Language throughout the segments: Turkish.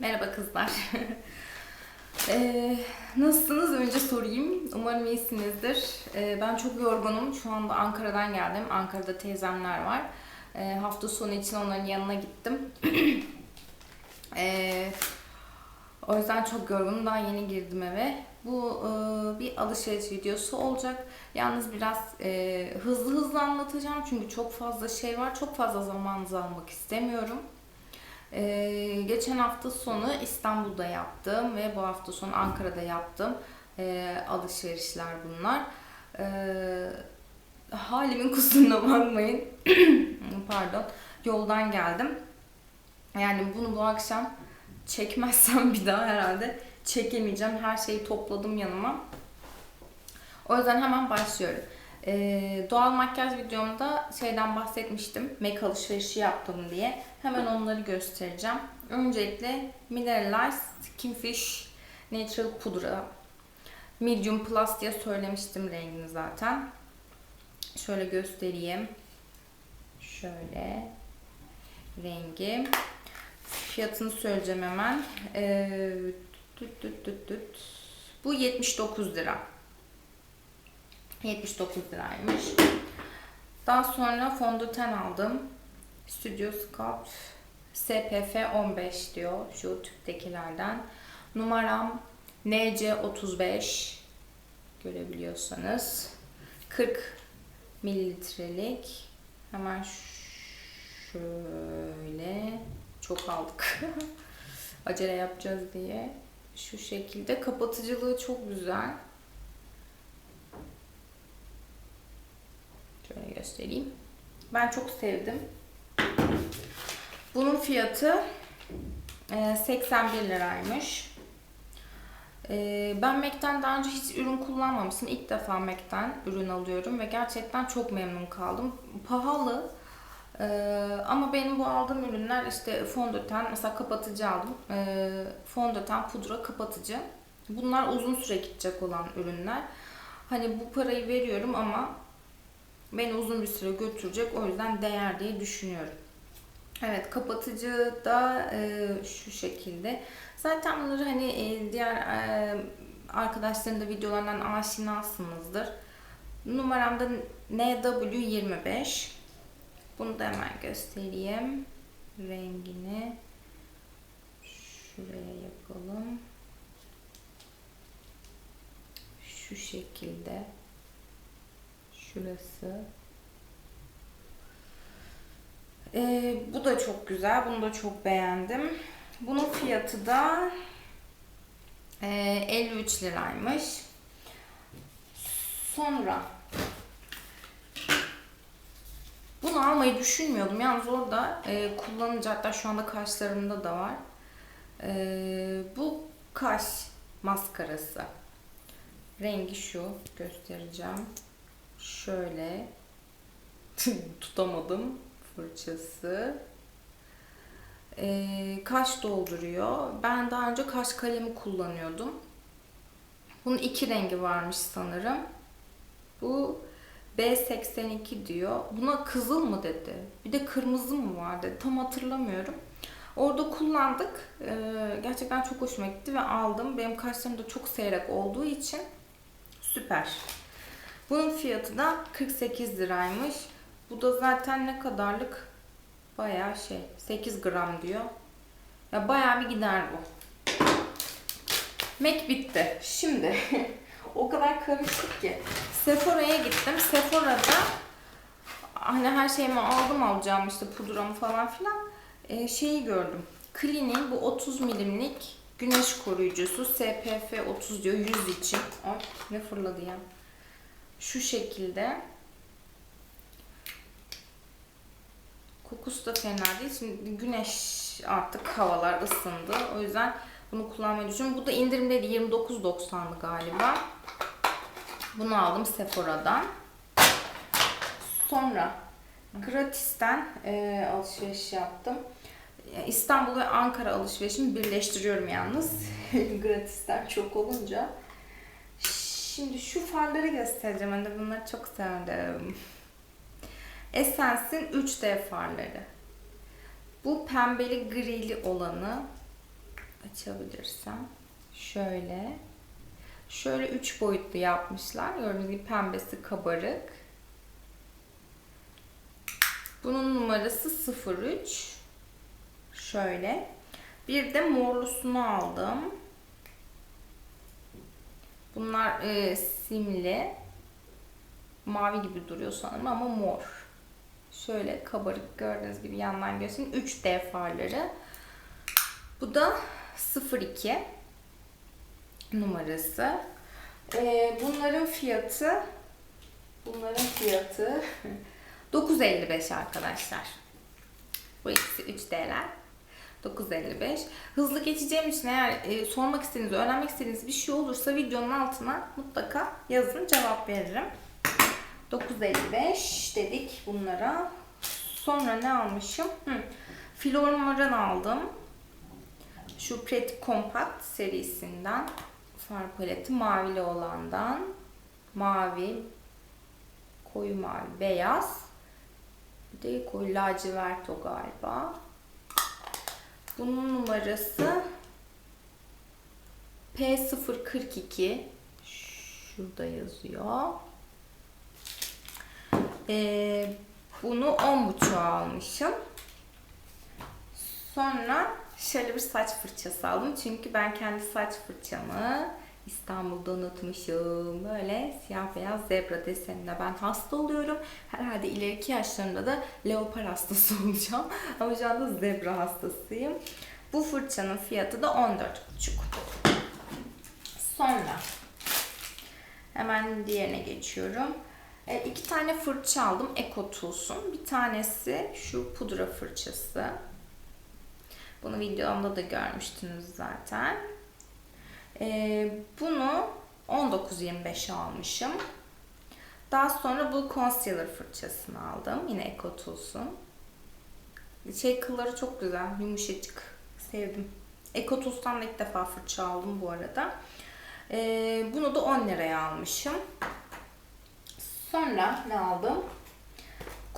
Merhaba kızlar. Ee, nasılsınız? Önce sorayım. Umarım iyisinizdir. Ee, ben çok yorgunum. Şu anda Ankara'dan geldim. Ankara'da teyzemler var. Ee, hafta sonu için onların yanına gittim. Ee, o yüzden çok yorgunum. Daha yeni girdim eve. Bu e, bir alışveriş videosu olacak. Yalnız biraz e, hızlı hızlı anlatacağım. Çünkü çok fazla şey var. Çok fazla zamanınızı almak istemiyorum. Ee, geçen hafta sonu İstanbul'da yaptım ve bu hafta sonu Ankara'da yaptım. Ee, alışverişler bunlar. Ee, halimin kusuruna bakmayın. Pardon. Yoldan geldim. Yani bunu bu akşam çekmezsem bir daha herhalde çekemeyeceğim. Her şeyi topladım yanıma. O yüzden hemen başlıyorum. Ee, doğal makyaj videomda şeyden bahsetmiştim. Make alışverişi yaptım diye. Hemen onları göstereceğim. Öncelikle Mineralize Skinfish Natural Pudra. Medium Plus diye söylemiştim rengini zaten. Şöyle göstereyim. Şöyle rengi. Fiyatını söyleyeceğim hemen. Ee, düt düt düt düt. Bu 79 lira. 79 liraymış. Daha sonra fondöten aldım. Studio Sculpt SPF 15 diyor şu tüptekilerden. Numaram NC35 görebiliyorsanız. 40 mililitrelik. Hemen şöyle çok aldık. Acele yapacağız diye. Şu şekilde kapatıcılığı çok güzel. Şöyle göstereyim. Ben çok sevdim. Bunun fiyatı e, 81 liraymış. E, Ben MAC'ten daha önce hiç ürün kullanmamıştım. İlk defa MAC'ten ürün alıyorum ve gerçekten çok memnun kaldım. Pahalı e, ama benim bu aldığım ürünler işte fondöten, mesela kapatıcı aldım. E, Fondöten, pudra, kapatıcı. Bunlar uzun süre gidecek olan ürünler. Hani bu parayı veriyorum ama beni uzun bir süre götürecek. O yüzden değer diye düşünüyorum. Evet kapatıcı da e, şu şekilde. Zaten bunları hani e, diğer e, arkadaşların da videolarından aşinasınızdır. Numaram da NW25. Bunu da hemen göstereyim. Rengini şuraya yapalım. Şu şekilde. Şurası. Ee, bu da çok güzel. Bunu da çok beğendim. Bunun fiyatı da e, 53 liraymış. Sonra bunu almayı düşünmüyordum. Yalnız orada e, kullanıcı hatta şu anda kaşlarımda da var. E, bu kaş maskarası. Rengi şu. Göstereceğim. Şöyle. Tutamadım fırçası. Ee, kaş dolduruyor. Ben daha önce kaş kalemi kullanıyordum. Bunun iki rengi varmış sanırım. Bu B82 diyor. Buna kızıl mı dedi. Bir de kırmızı mı var dedi. Tam hatırlamıyorum. Orada kullandık. Ee, gerçekten çok hoşuma gitti ve aldım. Benim kaşlarım da çok seyrek olduğu için süper. Bunun fiyatı da 48 liraymış. Bu da zaten ne kadarlık? Bayağı şey. 8 gram diyor. Ya bayağı bir gider bu. Mac bitti. Şimdi o kadar karışık ki. Sephora'ya gittim. Sephora'da hani her şeyimi aldım alacağım işte pudramı falan filan. Ee, şeyi gördüm. Clinique bu 30 milimlik güneş koruyucusu SPF 30 diyor yüz için. Ay ne fırladı ya. Şu şekilde. Kokusu da fena değil. Şimdi güneş artık havalar ısındı. O yüzden bunu kullanmayı düşünüyorum. Bu da indirimdeydi. 29.90'dı galiba. Bunu aldım Sephora'dan. Sonra Gratis'ten e, alışveriş yaptım. İstanbul ve Ankara alışverişimi birleştiriyorum yalnız. Gratis'ten çok olunca. Şimdi şu farları göstereceğim. De bunları çok sevdim. Essence'in 3D farları. Bu pembeli grili olanı açabilirsem. Şöyle. Şöyle üç boyutlu yapmışlar. Gördüğünüz gibi pembesi kabarık. Bunun numarası 03. Şöyle. Bir de morlusunu aldım. Bunlar e, simli. Mavi gibi duruyor sanırım ama mor. Şöyle kabarık gördüğünüz gibi yandan göstereyim. 3D farları. Bu da 02 numarası. E, bunların fiyatı bunların fiyatı 9.55 arkadaşlar. Bu ikisi 3D'ler. 9.55. Hızlı geçeceğim için eğer e, sormak istediğiniz, öğrenmek istediğiniz bir şey olursa videonun altına mutlaka yazın cevap veririm. 9.55 dedik bunlara. Sonra ne almışım? Hı. Flormaran aldım. Şu Pretty Compact serisinden far paleti mavili olandan mavi koyu mavi beyaz bir de koyu lacivert o galiba. Bunun numarası P042 şurada yazıyor. Ee, bunu 10.5'a almışım. Sonra şöyle bir saç fırçası aldım. Çünkü ben kendi saç fırçamı İstanbul'da unutmuşum. Böyle siyah beyaz zebra desenine ben hasta oluyorum. Herhalde ileriki yaşlarımda da leopar hastası olacağım. Ama şu anda zebra hastasıyım. Bu fırçanın fiyatı da 14,5. Sonra hemen diğerine geçiyorum. E, iki tane fırça aldım. Eco Tools'un. Bir tanesi şu pudra fırçası. Bunu videomda da görmüştünüz zaten. Ee, bunu 19.25'e almışım. Daha sonra bu concealer fırçasını aldım. Yine Eco Tools'un. Şey kılları çok güzel, yumuşacık. Sevdim. Eco Tools'tan da ilk defa fırça aldım bu arada. Ee, bunu da 10 liraya almışım. Sonra ne aldım?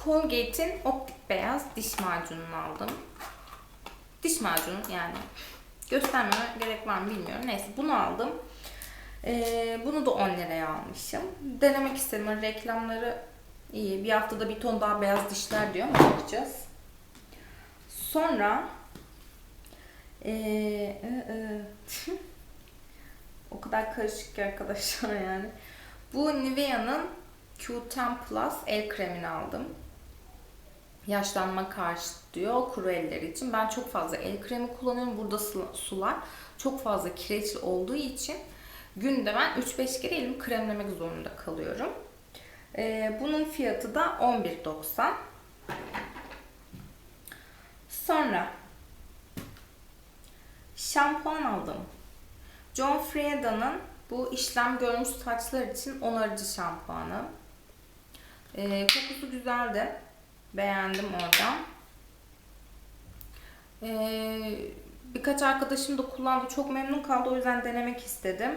Colgate'in optik beyaz diş macununu aldım. Diş macunu yani Göstermeme gerek var mı bilmiyorum. Neyse bunu aldım. Ee, bunu da 10 liraya almışım. Denemek istedim. Hani reklamları iyi. Bir haftada bir ton daha beyaz dişler diyor ama bakacağız. Sonra ee, e, e. o kadar karışık ki arkadaşlar yani. Bu Nivea'nın Q10 Plus el kremini aldım yaşlanma karşı diyor kuru eller için. Ben çok fazla el kremi kullanıyorum. Burada sular çok fazla kireçli olduğu için günde ben 3-5 kere elimi kremlemek zorunda kalıyorum. Ee, bunun fiyatı da 11.90. Sonra şampuan aldım. John Frieda'nın bu işlem görmüş saçlar için onarıcı şampuanı. Ee, kokusu güzeldi. Beğendim oradan. Ee, birkaç arkadaşım da kullandı. Çok memnun kaldı. O yüzden denemek istedim.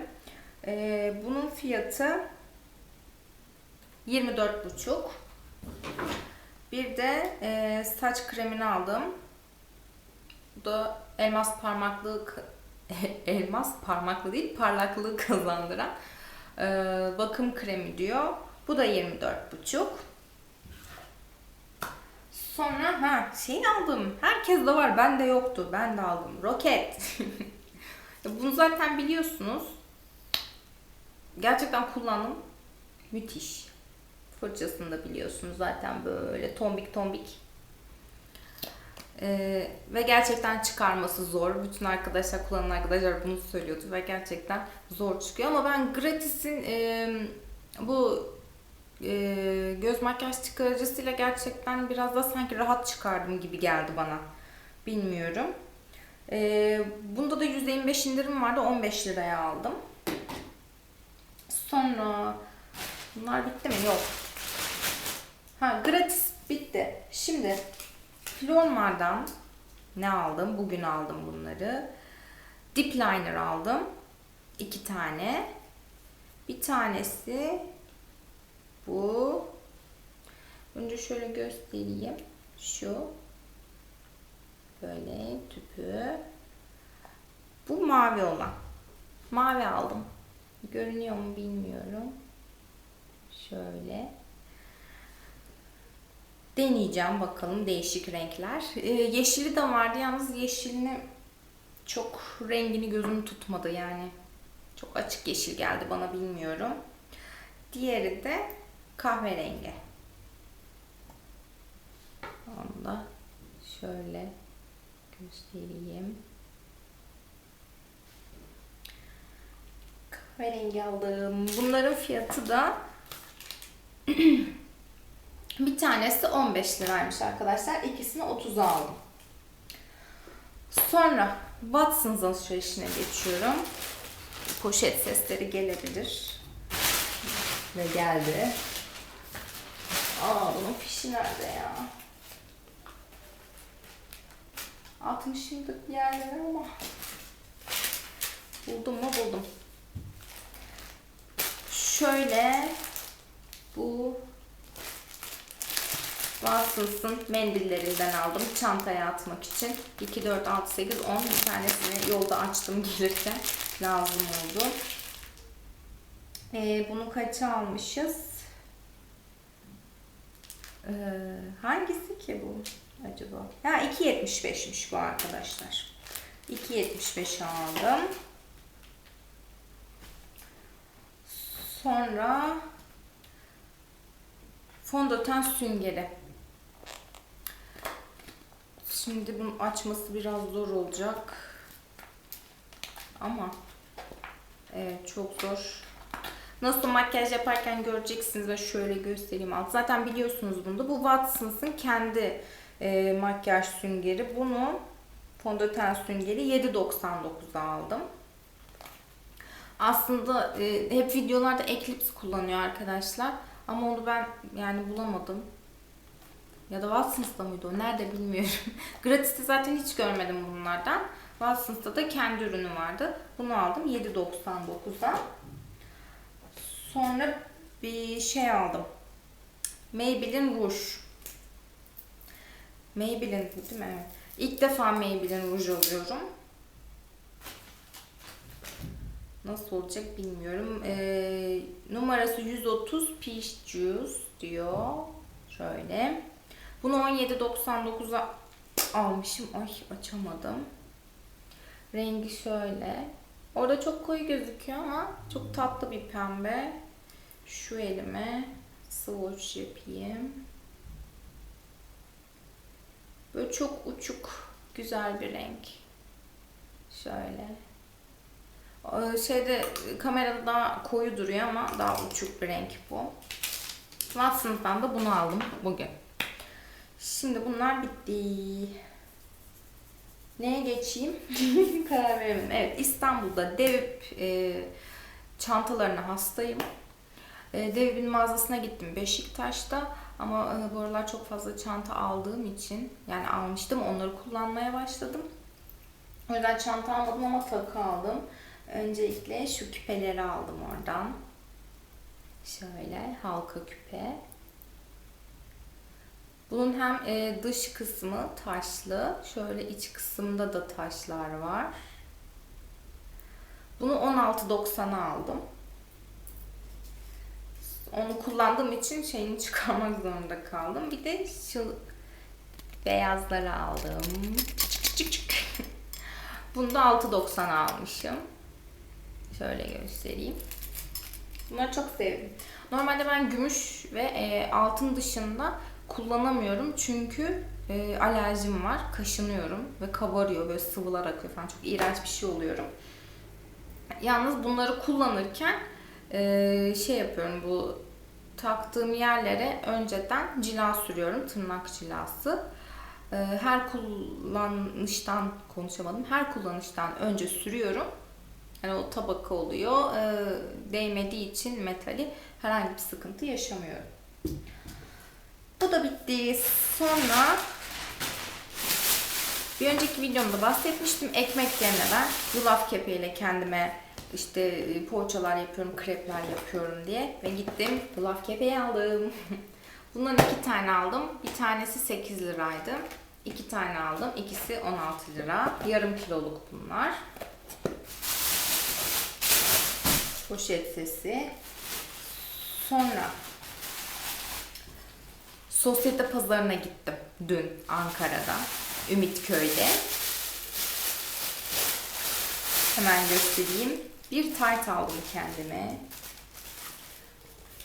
Ee, bunun fiyatı 24,5. Bir de e, saç kremini aldım. Bu da elmas parmaklığı elmas parmaklı değil parlaklığı kazandıran e, bakım kremi diyor. Bu da 24,5. Sonra ha şey aldım. Herkes de var. Ben de yoktu. Ben de aldım. Roket. Bunu zaten biliyorsunuz. Gerçekten kullandım. Müthiş. Fırçasını da biliyorsunuz zaten böyle tombik tombik. Ee, ve gerçekten çıkarması zor. Bütün arkadaşlar, kullanan arkadaşlar bunu söylüyordu ve gerçekten zor çıkıyor. Ama ben Gratis'in e, bu e, göz makyaj çıkarıcısıyla gerçekten biraz da sanki rahat çıkardım gibi geldi bana. Bilmiyorum. E, bunda da %25 indirim vardı. 15 liraya aldım. Sonra bunlar bitti mi? Yok. Ha gratis bitti. Şimdi Flormar'dan ne aldım? Bugün aldım bunları. Dip liner aldım. iki tane. Bir tanesi bu. Önce şöyle göstereyim. Şu. Böyle tüpü. Bu mavi olan. Mavi aldım. Görünüyor mu bilmiyorum. Şöyle. Deneyeceğim bakalım değişik renkler. Ee, yeşili de vardı yalnız yeşilini çok rengini gözüm tutmadı yani. Çok açık yeşil geldi bana bilmiyorum. Diğeri de kahverengi. Onu da şöyle göstereyim. Kahverengi aldım. Bunların fiyatı da bir tanesi 15 liraymış arkadaşlar. İkisini 30'a aldım. Sonra Watson's alışverişine geçiyorum. Poşet sesleri gelebilir. Ve geldi. Aa bunun fişi nerede ya? 60'lık bir yerler ama buldum mu buldum. Şöyle bu Watsons'ın mendillerinden aldım çantaya atmak için. 2, 4, 6, 8, 10 bir tanesini yolda açtım gelirken lazım oldu. Ee, bunu kaça almışız? Ee, hangisi ki bu acaba? Ha 2.75'miş bu arkadaşlar. 2.75 aldım. Sonra fondöten süngeri. Şimdi bunun açması biraz zor olacak. Ama evet çok zor. Nasıl makyaj yaparken göreceksiniz ve şöyle göstereyim alt. Zaten biliyorsunuz bunu da. Bu Watsons'ın kendi e, makyaj süngeri. Bunu fondöten süngeri 7.99'a aldım. Aslında e, hep videolarda Eclipse kullanıyor arkadaşlar. Ama onu ben yani bulamadım. Ya da Watsons'ta mıydı o? Nerede bilmiyorum. Gratis'te zaten hiç görmedim bunlardan. Watsons'ta da kendi ürünü vardı. Bunu aldım 7.99'a. Sonra bir şey aldım. Maybelline Rouge. Maybelline değil mi? Evet. İlk defa Maybelline Rouge alıyorum. Nasıl olacak bilmiyorum. Ee, numarası 130 Peach Juice diyor. Şöyle. Bunu 17.99'a almışım. Ay açamadım. Rengi şöyle. Orada çok koyu gözüküyor ama çok tatlı bir pembe. Şu elime swatch yapayım. Böyle çok uçuk, güzel bir renk. Şöyle. Ee, Şeyde kamerada daha koyu duruyor ama daha uçuk bir renk bu. Watsons'tan da bunu aldım bugün. Şimdi bunlar bitti. Neye geçeyim? Karar veremedim. Evet İstanbul'da Devip e, çantalarına hastayım. E, mağazasına gittim Beşiktaş'ta. Ama e, bu aralar çok fazla çanta aldığım için yani almıştım onları kullanmaya başladım. O yüzden çanta almadım ama takı aldım. Öncelikle şu küpeleri aldım oradan. Şöyle halka küpe. Bunun hem e, dış kısmı taşlı, şöyle iç kısmında da taşlar var. Bunu 16.90'a aldım. Onu kullandığım için şeyini çıkarmak zorunda kaldım. Bir de şu beyazları aldım. Çık çık çık. Bunu da 6.90'a almışım. Şöyle göstereyim. Bunları çok sevdim. Normalde ben gümüş ve e, altın dışında kullanamıyorum çünkü e, alerjim var. Kaşınıyorum ve kabarıyor. Böyle sıvılar akıyor falan. Çok iğrenç bir şey oluyorum. Yalnız bunları kullanırken e, şey yapıyorum bu taktığım yerlere önceden cila sürüyorum. Tırnak cilası. E, her kullanıştan konuşamadım. Her kullanıştan önce sürüyorum. Yani o tabaka oluyor. E, değmediği için metali herhangi bir sıkıntı yaşamıyorum. Bu da bitti. Sonra bir önceki videomda bahsetmiştim. Ekmek yerine ben yulaf kepeğiyle kendime işte e, poğaçalar yapıyorum, krepler yapıyorum diye. Ve gittim yulaf kepeği aldım. Bundan iki tane aldım. Bir tanesi 8 liraydı. İki tane aldım. İkisi 16 lira. Yarım kiloluk bunlar. Poşet sesi. Sonra sosyete pazarına gittim dün Ankara'da. Ümitköy'de. Hemen göstereyim. Bir tayt aldım kendime.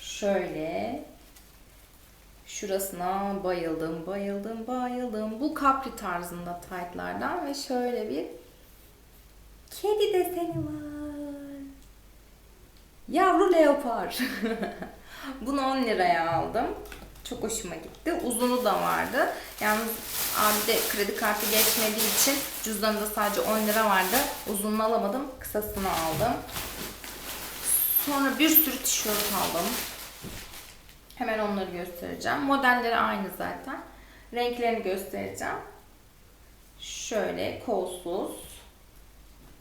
Şöyle. Şurasına bayıldım, bayıldım, bayıldım. Bu kapri tarzında taytlardan ve şöyle bir kedi deseni var. Yavru leopar. Bunu 10 liraya aldım. Çok hoşuma gitti. Uzunu da vardı. Yalnız abi de kredi kartı geçmediği için cüzdanında sadece 10 lira vardı. Uzununu alamadım. Kısasını aldım. Sonra bir sürü tişört aldım. Hemen onları göstereceğim. Modelleri aynı zaten. Renklerini göstereceğim. Şöyle kolsuz.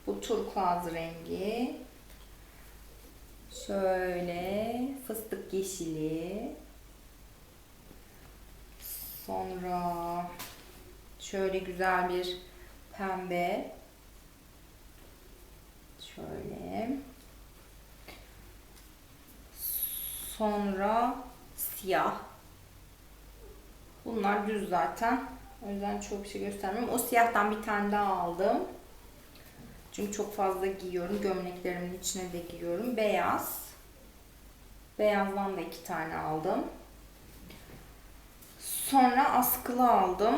Bu turkuaz rengi. Şöyle fıstık yeşili. Sonra şöyle güzel bir pembe. Şöyle. Sonra siyah. Bunlar düz zaten. O yüzden çok bir şey göstermiyorum. O siyahtan bir tane daha aldım. Çünkü çok fazla giyiyorum. Gömleklerimin içine de giyiyorum. Beyaz. Beyazdan da iki tane aldım. Sonra askılı aldım.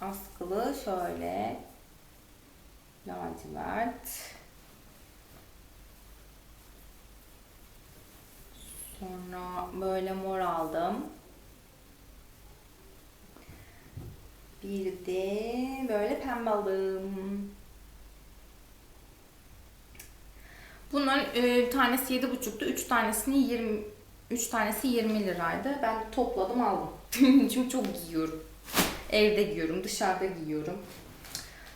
Askılı şöyle lacivert. Sonra böyle mor aldım. Bir de böyle pembe aldım. Bunların e, tanesi 7,5'tu. 3 tanesini 20 3 tanesi 20 liraydı. Ben topladım aldım. Çünkü çok giyiyorum. Evde giyiyorum, dışarıda giyiyorum.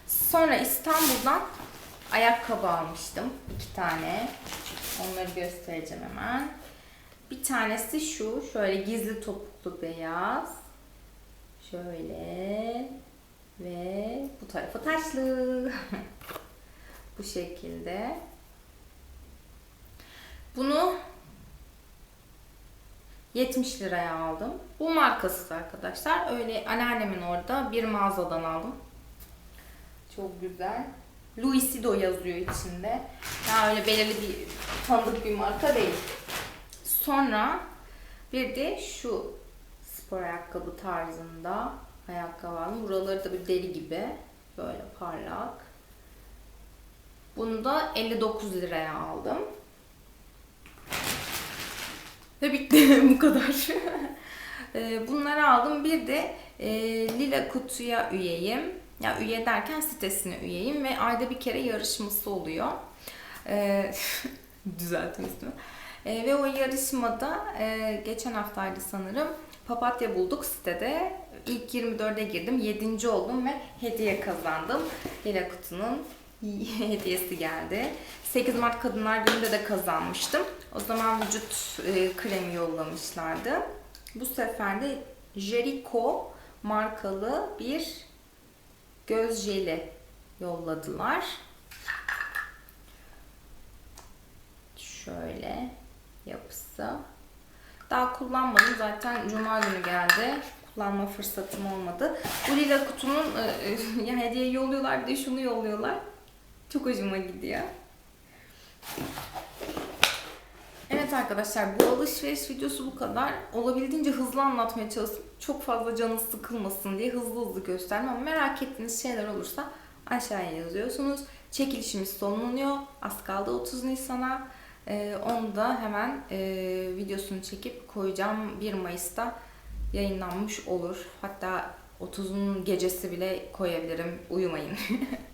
Sonra İstanbul'dan ayakkabı almıştım. iki tane. Onları göstereceğim hemen. Bir tanesi şu. Şöyle gizli topuklu beyaz. Şöyle. Ve bu tarafı taşlı. bu şekilde. Bunu 70 liraya aldım. Bu markasız arkadaşlar. Öyle anneannemin orada bir mağazadan aldım. Çok güzel. Luisido yazıyor içinde. Ya öyle belirli bir tanıdık bir marka değil. Sonra bir de şu spor ayakkabı tarzında ayakkabı aldım. Buraları da bir deri gibi. Böyle parlak. Bunu da 59 liraya aldım. Ve bitti bu kadar. Ee, Bunları aldım. Bir de e, Lila Kutu'ya üyeyim. Ya üye derken sitesine üyeyim ve ayda bir kere yarışması oluyor. Ee, düzelttim ismi. Ee, ve o yarışmada e, geçen haftaydı sanırım papatya bulduk sitede. İlk 24'e girdim. 7. oldum ve hediye kazandım. Lila Kutu'nun hediyesi geldi. 8 Mart Kadınlar Günü'nde de kazanmıştım. O zaman vücut e, kremi yollamışlardı. Bu sefer de Jericho markalı bir göz jeli yolladılar. Şöyle yapısı. Daha kullanmadım. Zaten cuma günü geldi. Kullanma fırsatım olmadı. Bu lila kutunun e, e, hediye yolluyorlar bir de şunu yolluyorlar. Çok hoşuma gidiyor. Evet arkadaşlar bu alışveriş videosu bu kadar. Olabildiğince hızlı anlatmaya çalıştım. Çok fazla canınız sıkılmasın diye hızlı hızlı gösterdim ama merak ettiğiniz şeyler olursa aşağıya yazıyorsunuz. Çekilişimiz sonlanıyor. Az kaldı 30 Nisan'a. Ee, onu da hemen e, videosunu çekip koyacağım. 1 Mayıs'ta yayınlanmış olur. Hatta 30'un gecesi bile koyabilirim. Uyumayın.